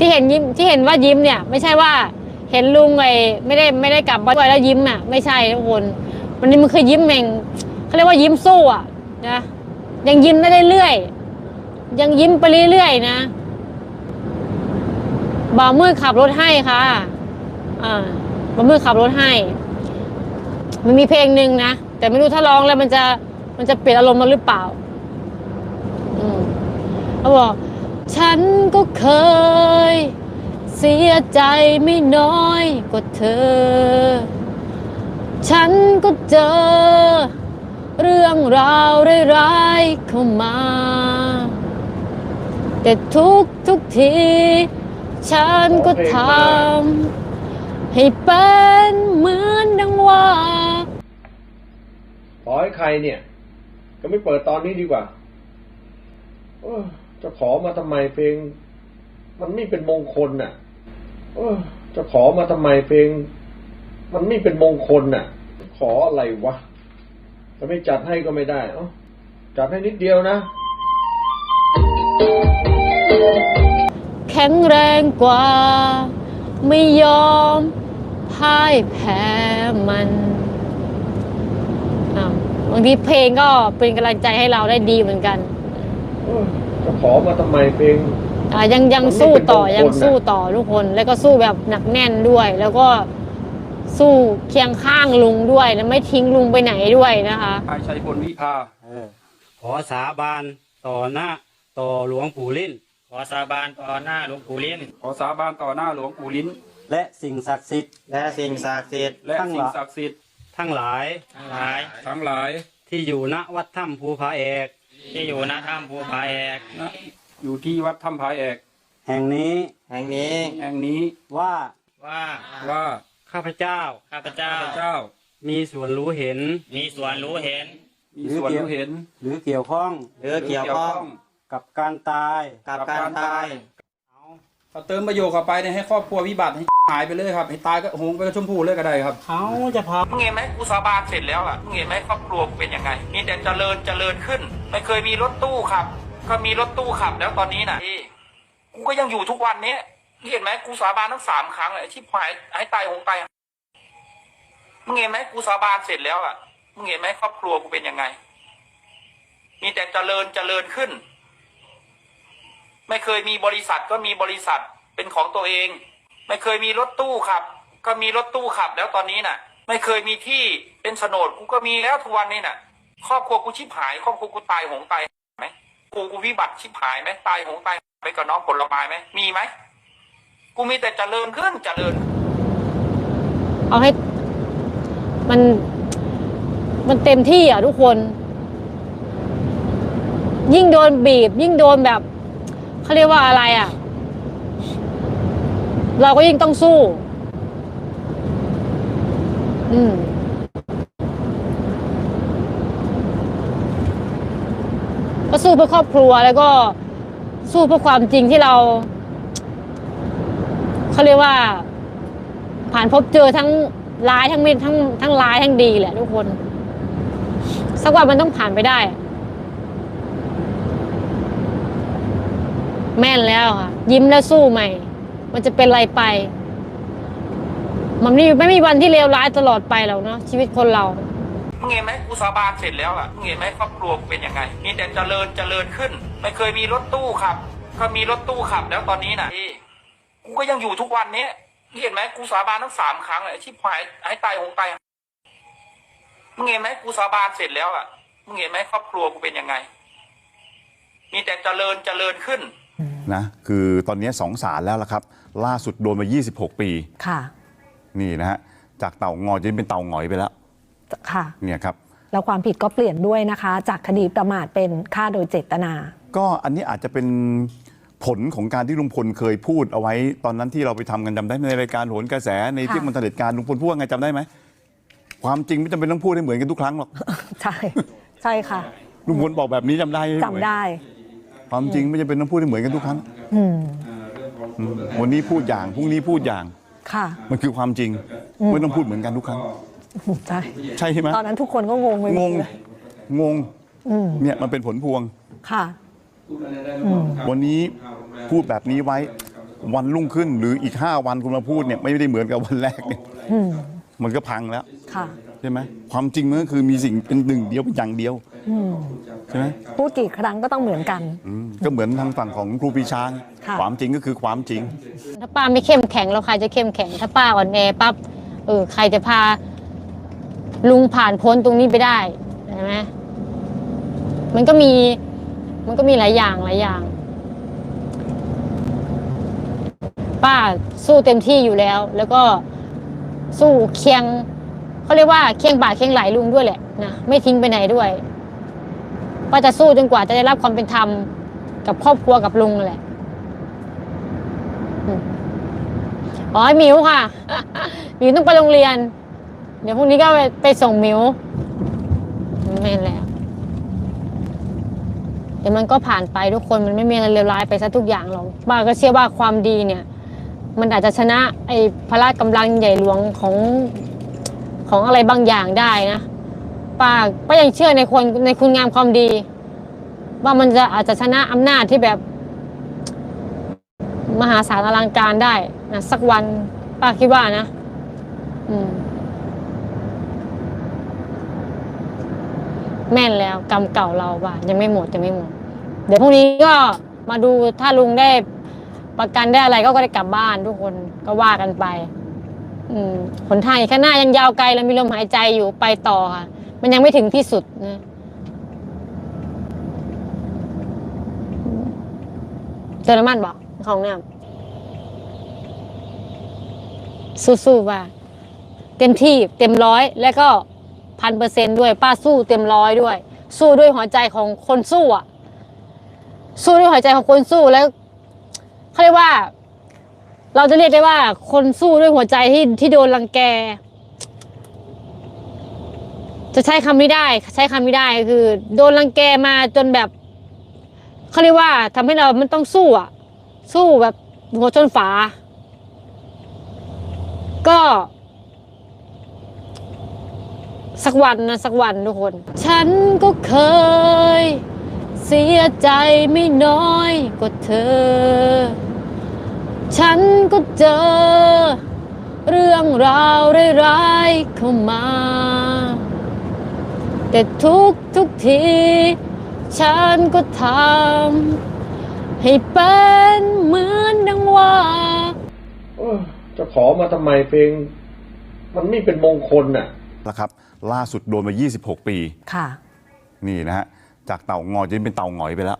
ที่เห็นยิ้มที่เห็นว่ายิ้มเนี่ย ไม่ใช่ว่าเห็นลุงไอ้ไม่ได้ไม่ได้กลับบ้านด้วยแล้วยิ้มอะไม่ใช่ทุกคนวันนี้มันคือยิ้มเองเขาเรียกว่ายิ้มสู้อะนะยังยิ้มได้เรื่อยๆยังยิ้มไปเรื่อยๆนะบ่าวมืดขับรถให้ค่ะอ่าบ่าวมืดขับรถให้ มันมีเพลงหนึ่งนะแต่ไม่รู้ถ้าร้องแล้วมันจะมันจะเปลี่ยนอารมณ์มาหรือเปล่า อืมเขาบอก ฉันก็เคย เสียใจไม่น้อยกว่าเธอ ฉันก็เจอ เรื่องราวร้ายๆเข้ามา แต่ทุกทุกที ฉันก็ทำให้เป็นเหมือนดังว่าขอให้ใครเนี่ย ก็ไม่เปิดตอนนี้ดีกว่า จะขอมาทำไมเพลง มันไม่เป็นมงคลน่ะเออจะขอมาทำไมเพลง มันไม่เป็นมงคลน่ะ ขออะไรวะจะไม่จัดให้ก็ไม่ได้เอ้าจัดให้นิดเดียวนะ แข็งแรงกว่า ไม่ยอมพ่ายแพ้มันบางทีเพลงก็เป็นกำลังใจให้เราได้ดีเหมือนกันอ ขอมาทำไมเพลง อ่ายังยังมันไม่สู้ต่อเป็นมงคลยังสู้น่ะต่อทุกคน แล้วก็สู้แบบหนักแน่นด้วย แล้วก็สู้เคียงข้างลุงด้วยและไม่ทิ้งลุงไปไหนด้วยนะคะนายชัยพลวิภาขอสาบานต่อหน้าต่อหลวงปู่ลิ้น ขอสาบานต่อหน้าหลวงปู่ลิ้น ขอสาบานต่อหน้าหลวงปู่ลิ้น และสิ่งศักดิ์สิทธิ์และสิ่งศักดิ์สิทธิ์และทั้งหสิ่ลางยศักดิ์สิทธิ์ทั้งหลายทั้งหลายทั้งหลายที่อยู่ณวัดถ้ำภูผาเอก ที่อยู่ณถ้ำภูผาแอกนะอยู่ที่วัดถ้ำพายแอก แห่งนี้แห่งนี้แห่งนี้ว่าว่าว่าข้าพเจ้าข้าพเจ้าพระเจ้า มีส่วนรู้เห็น มีส่วนรู้เห็น มีส่วนรู้เห็น หรือเกี่ยวข้องหรือเกี่ยวข้องกับการตายกับการตายเขาเติมประโยชน์เข้าไปเนี่ยให้ครอบครัววิบัติให้หายไปเลยครับให้ตายก็โหงไปกับชมพู่เลยก็ได้ครับเขาจะพามึงเห็นไหมกูสาบานเสร็จแล้วอะมึงเห็นไหมครอบครัวกูเป็นยังไงมีแต่เจริญเจริญขึ้น ไม่เคยมีรถตู้ขับ ก็มีรถตู้ขับแล้วตอนนี้น่ะกูก็ยังอยู่ทุกวันนี้เห็นไหมกูสาบานทั้งสามครั้งเลยชิบหายให้ตายหงตายมึงเห็นไหมกูสาบานเสร็จแล้วอะมึงเห็นไหมครอบครัวกูเป็นยังไง มีแต่เจริญเจริญขึ้น ไม่เคยมีบริษัทก็มีบริษัทเป็นของตัวเอง ไม่เคยมีรถตู้ขับ ก็มีรถตู้ขับแล้วตอนนี้น่ะ ไม่เคยมีที่เป็นโฉนดกูก็มีแล้วทุกวันนี้น่ะ ครอบครัวกูชิบหายครอบครัวกูตายหงตายไหมกูกูวิบัติชิบหายไหมตายหงตายไปกับน้องผลไม้ไหมมีไหมกูมีแต่เจริญขึ้นเจริญ เอาให้ มัน มันเต็มที่อะทุกคน ยิ่งโดนบีบ ยิ่งโดนแบบเขาเรียกว่าอะไรอะ เราก็ยิ่งต้องสู้ อืม สู้เพื่อครอบครัวแล้วก็สู้เพื่อความจริงที่เราเขาเรียกว่า ผ่านพบเจอทั้งร้ายทั้งไม่ทั้งทั้งร้ายทั้งดีแหละทุกคน สักวันมันต้องผ่านไปได้ แม่นแล้วค่ะ ยิ้มแล้วสู้ใหม่ มันจะเป็นอะไรไป มันไม่ไม่มีวันที่เลวร้ายตลอดไปหรอกเนาะชีวิตคนเรา มึงเห็นไหมกูสาบานเสร็จแล้วอะมึงเห็นไหมครอบครัวกูเป็นยังไงมีแต่เจริญเจริญขึ้น ไม่เคยมีรถตู้ขับ ก็มีรถตู้ขับแล้วตอนนี้น่ะเอ้กูก็ยังอยู่ทุกวันเนี้ยมึงเห็นไหมกูสาบานทั้งสามครั้งเลยชิบหายให้ตายหงตายมึงเห็นไหมกูสาบานเสร็จแล้วอะมึงเห็นไหมครอบครัวกูเป็นยังไง มีแต่เจริญเจริญขึ้นนะคือตอนนี้สองศาลแล้วล่ะครับ ล่าสุดโดนมา 26 ปี ค่ะ นี่นะฮะ จากเต่างอยจะเป็นเต่าหงอยไปแล้ว ค่ะเนี่ยครับแล้วความผิดก็เปลี่ยนด้วยนะคะ จากคดีประมาทเป็นฆ่าโดยเจตนา ก็อันนี้อาจจะเป็นผลของการที่ลุงพลเคยพูดเอาไว้ ตอนนั้นที่เราไปทำกันจำได้ไหมในรายการโหนกระแสในที่ค่ะมันเสด็จการลุงพลพูดว่าไงจำได้ไหมความจริงไม่จำเป็นต้องพูดให้เหมือนกันทุกครั้งหรอกใช่ใช่ค่ะลุงพลบอกแบบนี้จำได้ไหมจำได้ ความจริงไม่จำเป็นต้องพูดให้เหมือนกันทุกครั้งอืมอืมวันนี้พูดอย่างพรุ่งนี้พูดอย่างค่ะ มันคือความจริงอืมไม่ต้องพูดเหมือนกันทุกครั้ง ใช่ใช่ไหมตอนนั้นทุกคนก็งงไปหมงดง เลยงง อืมเนี่ยมันเป็นผลพวง ค่ะอืมวันนี้พูดแบบนี้ไว้วันรุ่งขึ้นหรืออีก 5 วันคุณมาพูดเนี่ยไม่ได้เหมือนกับวันแรกเนี่ยอืมมันก็พังแล้ว ค่ะ ใช่ไหมความจริงมันก็คือมีสิ่งเป็นหนึ่งเดียวเป็นอย่างเดียวอืมใช่ไหมพูดกี่ครั้งก็ต้องเหมือนกัน อืมก็เหมือนทางฝั่งของครูปรีชาไงค่ะ ความจริงก็คือความจริง ถ้าป้าไม่เข้มแข็งแล้วใครจะเข้มแข็ง ถ้าป้าอ่อนแอปั๊บเออใครจะพา ลุงผ่านพ้นตรงนี้ไปได้ใช่ไหมมันก็มีมันก็มีหลายอย่างหลายอย่าง ป้าสู้เต็มที่อยู่แล้ว แล้วก็สู้เคียงเขาเรียกว่าเคียงบ่าเคียงไหลลุงด้วยแหละนะไม่ทิ้งไปไหนด้วยป้าจะสู้จนกว่าจะได้รับความเป็นธรรมกับครอบครัวกับลุงแหละอ๋อหมิวค่ะหมิวต้องไปโรงเรียน เดี๋ยวพรุ่งนี้ก็ไปไปส่งมิวแม่นแล้ว เดี๋ยวมันก็ผ่านไปทุกคนมันไม่มีอะไรเลวร้ายไปซะทุกอย่างหรอกป้าก็เชื่อว่าความดีเนี่ย มันอาจจะชนะไอ้พละกำลังใหญ่หลวงของของอะไรบางอย่างได้นะป้าป้ายังเชื่อในคนในคุณงามความดี ว่ามันจะอาจจะชนะอำนาจที่แบบ มหาศาลอลังการได้นะสักวันป้าคิดว่านะ อืม แม่นแล้วกรรมเก่าเราว่ายังไม่หมดยังไม่หมด เดี๋ยวพรุ่งนี้ก็มาดูถ้าลุงได้ประกันได้อะไรก็ได้กลับบ้านทุกคนก็ว่ากันไป อืมหนทางอีกข้างหน้ายังยาวไกลแล้วมีลมหายใจอยู่ไปต่อค่ะ มันยังไม่ถึงที่สุดนะเจอน้ำมันบอกของน้ำสู้ๆว่า เต็มที่เต็มร้อยแล้วก็ พันเปอร์เซนด้วยป้าสู้เต็มร้อยด้วย สู้ด้วยหัวใจของคนสู้อะ สู้ด้วยหัวใจของคนสู้แล้วเขาเรียกว่า เราจะเรียกได้ว่า คนสู้ด้วยหัวใจที่ที่โดนรังแก จะใช้คำไม่ได้ ใช้คำไม่ได้คือ โดนรังแกมาจนแบบเขาเรียกว่าทำให้เรามันต้องสู้อะ สู้แบบหัวชนฝา ก็ สักวันนะสักวันทุกคน ฉันก็เคย เสียใจไม่น้อยกว่าเธอ ฉันก็เจอ เรื่องราวร้ายๆเข้ามา แต่ทุกทุกที ฉันก็ทำให้เป็นเหมือนดังว่าจะขอมาทำไมเพลง มันไม่เป็นมงคลน่ะ แล้วครับล่าสุดโดนมา 26 ปี ค่ะ นี่นะฮะจากเต่างอยจนเป็นเต่าหงอยไปแล้ว